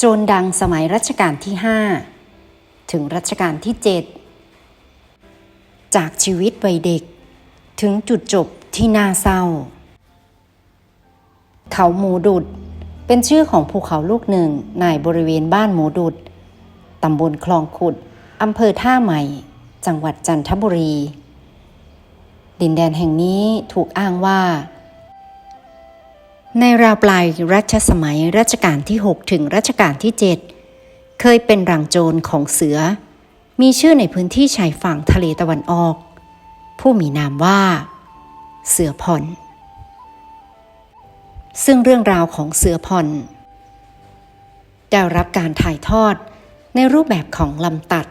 โจรดังสมัยรัชกาลที่ 5 ถึงรัชกาลที่ 7 จากชีวิตวัยเด็ก ถึงจุดจบที่น่าเศร้า เขาหมูดุด เป็นชื่อของภูเขาลูกหนึ่งในบริเวณบ้านหมูดุด ตำบลคลองขุด อำเภอท่าใหม่ จังหวัดจันทบุรี ดินแดนแห่งนี้ถูกอ้างว่า ในราวปลายรัชสมัยรัชกาลที่ 6 ถึงรัชกาลที่ 7 เคยเป็นรังโจรของเสือ มีชื่อในพื้นที่ชายฝั่งทะเลตะวันออก ผู้มีนามว่า เสือผ่อน ซึ่งเรื่องราวของเสือผ่อนได้รับการถ่ายทอดในรูปแบบของลำตัด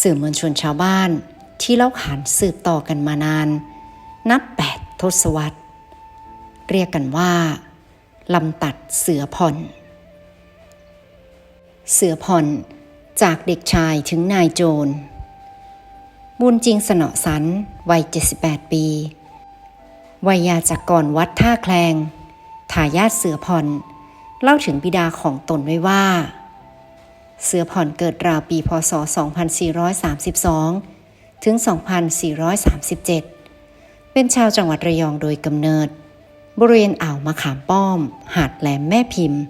สื่อมวลชนชาวบ้านที่เล่าขานสืบต่อกันมานาน นับแปดทศวรรษ เรียกกันว่าลำตัดเสือผ่อน เสือผ่อนจากเด็กชายถึงนายโจร บุญจริงสนอสันวัย 78 ปีวัยยาจากกรวัดท่าแคลงทายาทเสือผ่อนเล่าถึงบิดาของตนไว้ว่า เสือผ่อนเกิดราวปีพศ 2432 ถึง 2437 เป็นชาวจังหวัดระยองโดยกำเนิด บริเวณอ่าวมะขามป้อม หาดแหลมแม่พิมพ์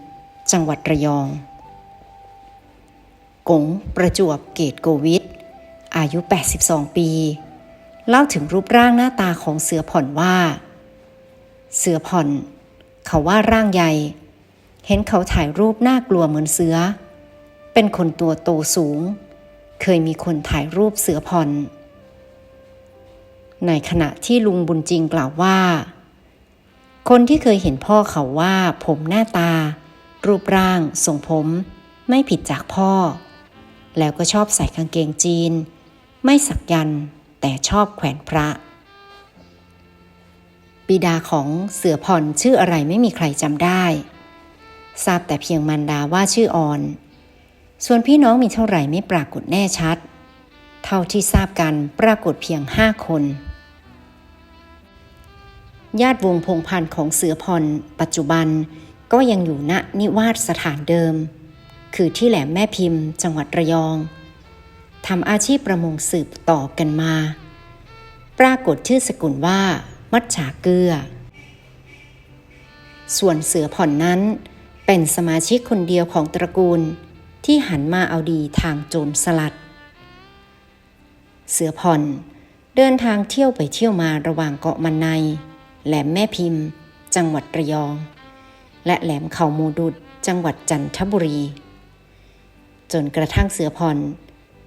จังหวัดระยอง กงประจวบเกตโกวิทอายุ 82 ปี เล่าถึงรูปร่างหน้าตาของเสือผ่อนว่า เสือผ่อน เขาว่าร่างใหญ่ เห็นเขาถ่ายรูปน่ากลัวเหมือนเสือ เป็นคนตัวโตสูง เคยมีคนถ่ายรูปเสือผ่อน ในขณะที่ลุงบุญจริงกล่าวว่า คนที่เคยเห็นพ่อเขาว่าผมหน้าตา รูปร่างทรงผม ไม่ผิดจากพ่อ แล้วก็ชอบใส่กางเกงจีน ไม่สักยันแต่ชอบแขวนพระ บิดาของเสือผ่อนชื่ออะไรไม่มีใครจำได้ ทราบแต่เพียงมันดาว่าชื่อออน ส่วนพี่น้องมีเท่าไหร่ไม่ปรากฏแน่ชัด เท่าที่ทราบกันปรากฏเพียงห้าคน ญาติวงพงพันธ์ของเสือผ่อนปัจจุบัน ก็ยังอยู่ณนิวาสสถานเดิม คือที่แหลมแม่พิมพ์ จังหวัดระยองทำอาชีพประมงสืบต่อกันมา ปรากฏชื่อสกุลว่า มัดฉาเกือส่วนเสือผ่อนนั้น เป็นสมาชิกคนเดียวของตระกูลที่หันมาเอาดีทางโจรสลัด เสือผ่อนเดินทางเที่ยวไปเที่ยวมาระหว่างเกาะมันใน แหลมแม่พิมพ์ จังหวัดระยอง และแหลมเขาโมดุดจังหวัดจันทบุรี จนกระทั่งเสือผ่อน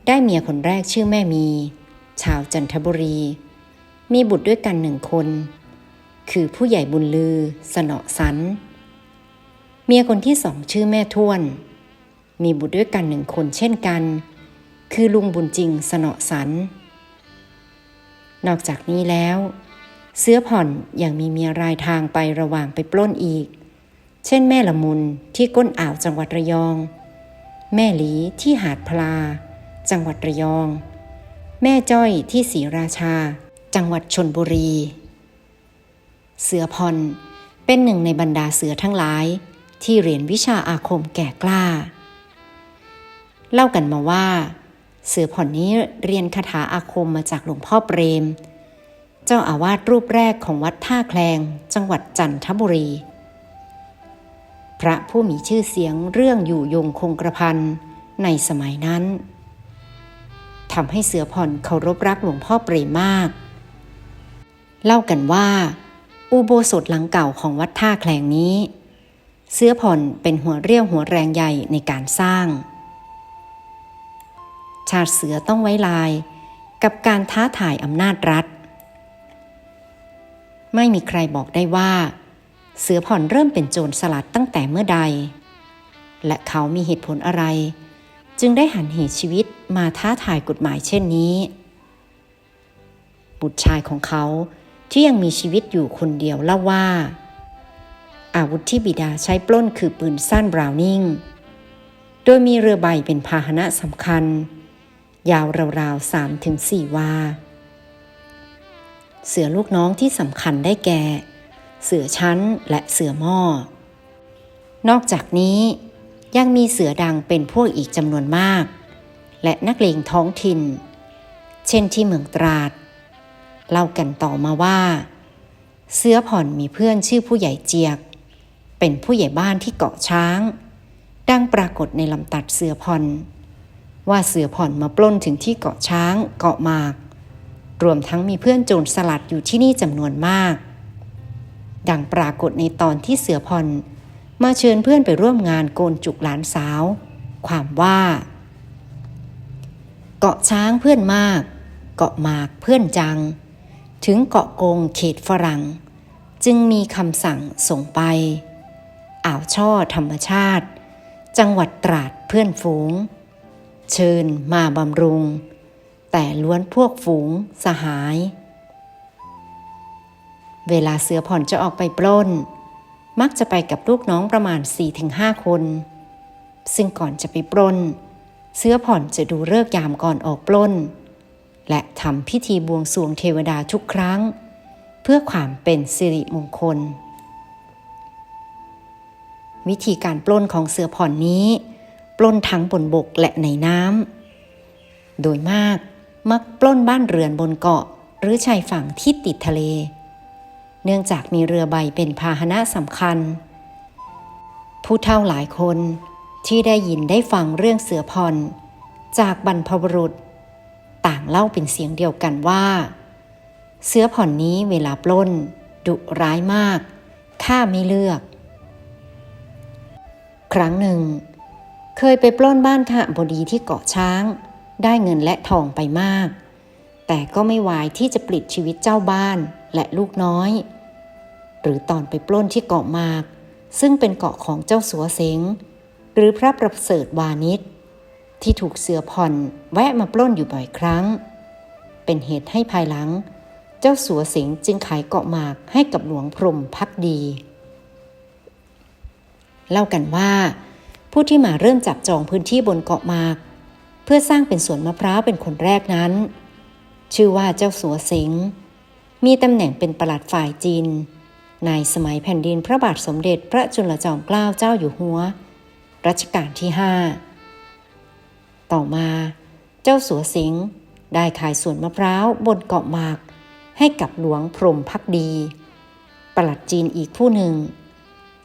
ได้เมียคนแรกชื่อแม่มี ชาวจันทบุรี มีบุตรด้วยกันหนึ่งคน คือผู้ใหญ่บุญลือสนอสัน เมียคนที่สองชื่อแม่ท้วน มีบุตรด้วยกันหนึ่งคนเช่นกัน คือลุงบุญจริงสนอสัน นอกจากนี้แล้ว เสื้อผ่อนยังมีเมียรายทางไประหว่างไปปล้นอีก เช่นแม่ละมุนที่ก้นอ่าวจังหวัดระยอง แม่หลีที่หาดพลา จังหวัดระยอง แม่จ้อยที่ศรีราชา จังหวัดชนบุรี เสือผ่อนเป็นหนึ่งในบรรดาเสือทั้งหลาย ที่เรียนวิชาอาคมแก่กล้า เล่ากันมาว่า เสือผ่อนนี้เรียนคาถาอาคมมาจากหลวงพ่อเปรม เจ้าอาวาสรูปแรกของวัดท่าแคลง จังหวัดจันทบุรี พระผู้มีชื่อเสียงเรื่องอยู่ยงคงกระพันในสมัยนั้นทำให้เสือผ่อนเคารพรักหลวงพ่อเปรมมาก เล่ากันว่า อุโบสถหลังเก่าของวัดท่าแคลงนี้ เสือผ่อนเป็นหัวเรี่ยวหัวแรงใหญ่ในการสร้าง ชาติเสือต้องไว้ลายกับการท้าทายอำนาจรัฐ ไม่มีใครบอกได้ว่า เสือผ่อนเริ่มเป็นโจรสลัดตั้งแต่เมื่อใด และเขามีเหตุผลอะไร จึงได้หันเหชีวิตมาท้าทายกฎหมายเช่นนี้ บุตรชายของเขาที่ยังมีชีวิตอยู่คนเดียวเล่าว่า อาวุธที่บิดาใช้ปล้นคือปืนสั้นบราวนิงโดยมีเรือใบเป็นพาหนะสำคัญ ยาวราวๆสามถึงสี่วา เสือลูกน้องที่สำคัญได้แก่ เสือชั้นและเสือหม้อ นอกจากนี้ยังมีเสือดังเป็นพวกอีกจำนวนมาก และนักเลงท้องถิ่น เช่นที่เมืองตราด เล่ากันต่อมาว่า เสือผ่อนมีเพื่อนชื่อผู้ใหญ่เจียก เป็นผู้ใหญ่บ้านที่เกาะช้าง ดังปรากฏในลำตัดเสือผ่อนว่าเสือผ่อนมาปล้นถึงที่เกาะช้างเกาะหมาก รวมทั้งมีเพื่อนโจรสลัดอยู่ที่นี่จำนวนมาก ดังปรากฏในตอนที่เสือผ่อนมาเชิญเพื่อนไปร่วมงานโกนจุกหลานสาว ความว่า เกาะช้างเพื่อนมาก เกาะหมากเพื่อนจัง ถึงเกาะกงเขตฝรั่ง จึงมีคำสั่งส่งไป อ่าวช่อธรรมชาติ จังหวัดตราดเพื่อนฝูง เชิญมาบำรุง แต่ล้วนพวกฝูงสหาย เวลาเสือผ่อนจะออกไปปล้น มักจะไปกับลูกน้องประมาณ 4-5 คน ซึ่งก่อนจะไปปล้น เสือผ่อนจะดูเลิกยามก่อนออกปล้น และทำพิธีบวงสรวงเทวดาทุกครั้ง เพื่อความเป็นสิริมงคล วิธีการปล้นของเสือผ่อนนี้ ปล้นทั้งบนบกและในน้ำโดยมาก มักปล้นบ้านเรือนบนเกาะ หรือชายฝั่งที่ติดทะเล เนื่องจากมีเรือใบเป็นพาหนะสำคัญ ผู้เฒ่าหลายคนที่ได้ยินได้ฟังเรื่องเสือผ่อนจากบรรพบุรุษ ต่างเล่าเป็นเสียงเดียวกันว่า เสือผ่อนนี้เวลาปล้น ดุร้ายมากข้าไม่เลือก ครั้งหนึ่ง เคยไปปล้นบ้านขะบดีที่เกาะช้าง ได้เงินและทองไปมาก แต่ก็ไม่วายที่จะปลิดชีวิตเจ้าบ้านและลูกน้อย หรือตอนไปปล้นที่เกาะมาก ซึ่งเป็นเกาะของเจ้าสัวเสงหรือพระประเสริฐวานิชที่ถูกเสือผ่อนแวะมาปล้นอยู่บ่อยครั้ง เป็นเหตุให้ภายหลัง เจ้าสัวเสงจึงขายเกาะหมากให้กับหลวงพรมพักดี เล่ากันว่า ผู้ที่มาเริ่มจับจองพื้นที่บนเกาะหมาก เพื่อสร้างเป็นสวนมะพร้าวเป็นคนแรกนั้น ชื่อว่าเจ้าสัวเสงมีตำแหน่งเป็นประหลัดฝ่ายจีน ในสมัยแผ่นดินพระบาทสมเด็จพระจุลจอมเกล้าเจ้าอยู่หัว รัชกาลที่ห้าต่อมา เจ้าสัวสิงห์ได้ขายสวนมะพร้าวบนเกาะหมาก ให้กับหลวงพรมพักดี ประหลัดจีนอีกผู้หนึ่ง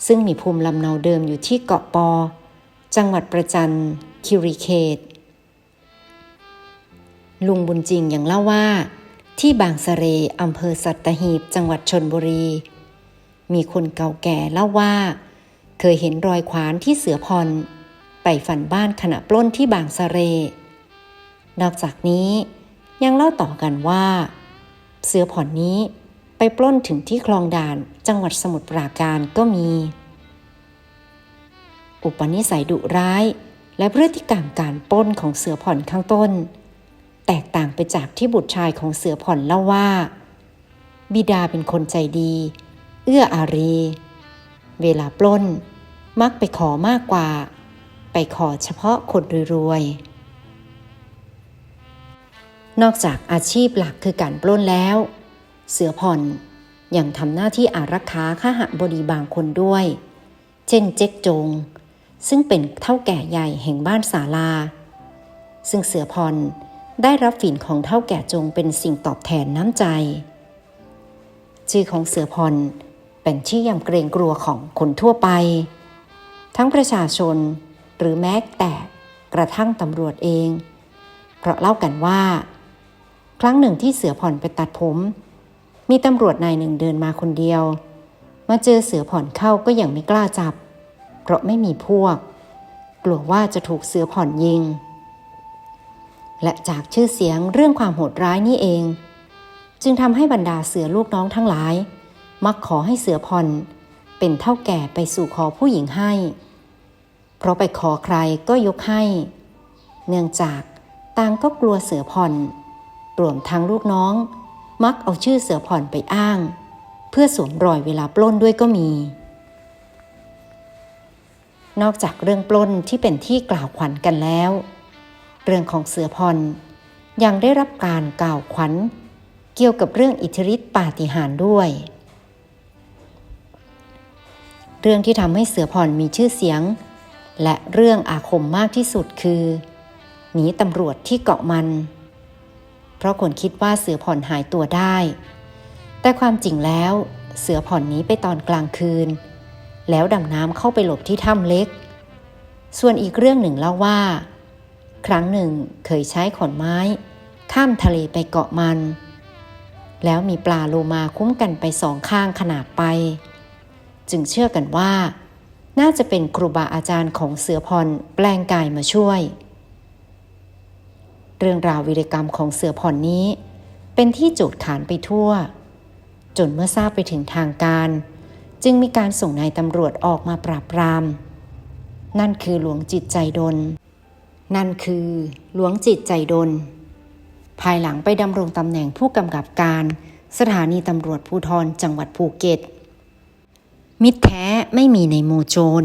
ซึ่งมีภูมิลำเนาเดิมอยู่ที่เกาะปอ จังหวัดประจันคิริเขต ลุงบุญจริงยังเล่าว่า ที่บางสะเรอำเภอสัตหีบจังหวัดชนบุรี มีคนเก่าแก่เล่าว่า เคยเห็นรอยขวานที่เสือพรไปฝันบ้านขณะปล้นที่บางสะเร นอกจากนี้ยังเล่าต่อกันว่า เสือผ่อนนี้ไปปล้นถึงที่คลองด่านจังหวัดสมุทรปราการก็มี อุปนิสัยดุร้ายและพฤติกรรมการปล้นของเสือผ่อนข้างต้น แตกต่างไปจากที่บุตรชายของเสือผ่อนเล่าว่า บิดาเป็นคนใจดี เอื้ออารี เวลาปล้น มักไปขอมากกว่า ไปขอเฉพาะคนรวยๆนอกจากอาชีพหลักคือการปล้นแล้ว เสือผ่อนยังทำหน้าที่อารักขาข้าหบดีบางคนด้วย เช่นเจ๊กจง ซึ่งเป็นเท่าแก่ใหญ่แห่งบ้านศาลา ซึ่งเสือผ่อน ได้รับฝิ่นของเท่าแก่จงเป็นสิ่งตอบแทนน้ำใจ ชื่อของเสือผ่อนเป็นที่ยำเกรงกลัวของคนทั่วไป ทั้งประชาชนหรือแม้แต่กระทั่งตำรวจเอง เพราะเล่ากันว่า ครั้งหนึ่งที่เสือผ่อนไปตัดผม มีตำรวจนายหนึ่งเดินมาคนเดียว มาเจอเสือผ่อนเข้าก็ยังไม่กล้าจับ เพราะไม่มีพวก กลัวว่าจะถูกเสือผ่อนยิง และจากชื่อเสียงเรื่องความโหดร้ายนี่เอง จึงทำให้บรรดาเสือลูกน้องทั้งหลาย มักขอให้เสือผ่อนเป็นเท่าแก่ไปสู่ขอผู้หญิงให้ เพราะไปขอใครก็ยกให้ เนื่องจากต่างก็กลัวเสือผ่อนรวมทั้งลูกน้อง มักเอาชื่อเสือผ่อนไปอ้าง เพื่อสวมรอยเวลาปล้นด้วยก็มี นอกจากเรื่องปล้นที่เป็นที่กล่าวขวัญกันแล้ว เรื่องของเสือผ่อนยังได้รับการกล่าวขวัญ เกี่ยวกับเรื่องอิทธิฤทธิปาฏิหาริย์ด้วย เรื่องที่ทำให้เสือผ่อนมีชื่อเสียง และเรื่องอาคมมากที่สุดคือหนีตำรวจที่เกาะมัน เพราะคนคิดว่าเสือผ่อนหายตัวได้ แต่ความจริงแล้วเสือผ่อนหนีไปตอนกลางคืน แล้วดำน้ำเข้าไปหลบที่ถ้ำเล็ก ส่วนอีกเรื่องหนึ่งเล่าว่า ครั้งหนึ่งเคยใช้ขอนไม้ ข้ามทะเลไปเกาะมัน แล้วมีปลาโลมาคุ้มกันไปสองข้างขนาบไป จึงเชื่อกันว่า น่าจะเป็นครูบาอาจารย์ของเสือพรแปลงกายมาช่วย เรื่องราววีรกรรมของเสือผ่อนนี้ เป็นที่โจทย์ขานไปทั่ว จนเมื่อทราบไปถึงทางการ จึงมีการส่งนายตำรวจออกมาปราบปราม นั่นคือหลวงจิตใจดน นั่นคือหลวงจิตใจดนภายหลังไปดำรงตำแหน่งผู้กำกับการ สถานีตำรวจภูธรจังหวัดภูเก็ต มิตรแท้ไม่มีในหมู่โจร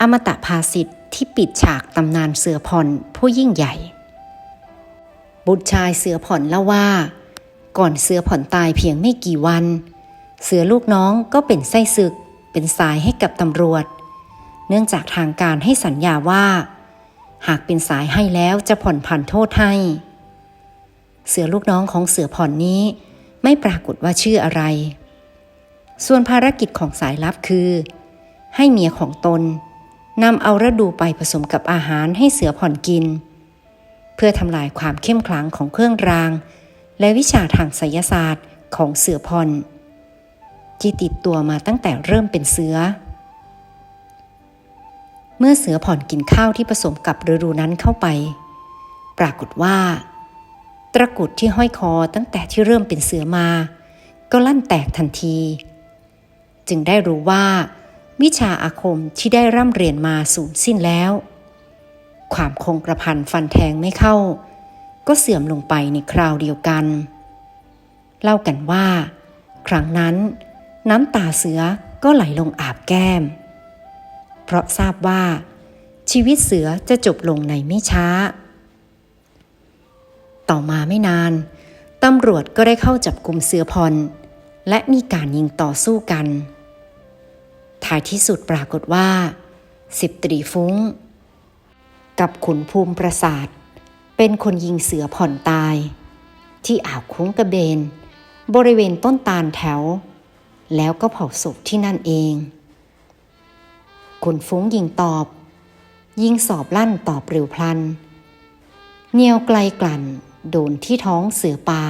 อมตะภาสิทธิ์ที่ปิดฉากตำนานเสือผ่อนผู้ยิ่งใหญ่ บุตรชายเสือผ่อนเล่าว่า ก่อนเสือผ่อนตายเพียงไม่กี่วัน เสือลูกน้องก็เป็นไส้ศึก เป็นสายให้กับตำรวจ เนื่องจากทางการให้สัญญาว่า หากเป็นสายให้แล้วจะผ่อนผันโทษให้ เสือลูกน้องของเสือผ่อนนี้ไม่ปรากฏว่าชื่ออะไร ส่วนภารกิจของสายลับคือ ให้เมียของตนนำเอาระดูไปผสมกับอาหารให้เสือผ่อนกิน เพื่อทำลายความเข้มขลังของเครื่องราง และวิชาทางไสยศาสตร์ของเสือผ่อนที่ติดตัวมาตั้งแต่เริ่มเป็นเสือ เมื่อเสือผ่อนกินข้าวที่ผสมกับฤดูนั้นเข้าไป ปรากฏว่า ตะกุดที่ห้อยคอตั้งแต่ที่เริ่มเป็นเสือมา ก็ลั่นแตกทันที จึงได้รู้ว่า วิชาอาคมที่ได้ร่ำเรียนมาสูญสิ้นแล้ว ความคงกระพันฟันแทงไม่เข้า ก็เสื่อมลงไปในคราวเดียวกัน เล่ากันว่า ครั้งนั้น น้ำตาเสือก็ไหลลงอาบแก้ม เพราะทราบว่า ชีวิตเสือจะจบลงในไม่ช้า ต่อมาไม่นานตำรวจก็ได้เข้าจับกลุ่มเสือพร และมีการยิงต่อสู้กัน ท้ายที่สุดปรากฏว่า สิบตรีฟุ้ง กับขุนภูมิประสาท เป็นคนยิงเสือผ่อนตาย ที่อ่าวคุ้งกระเบน บริเวณต้นตาลแถว แล้วก็เผาศพที่นั่นเอง ขุนฟุ้งยิงตอบ ยิงสอบลั่นตอบเร็วพลัน เนียวไกลกลั่น โดนที่ท้องเสือป่า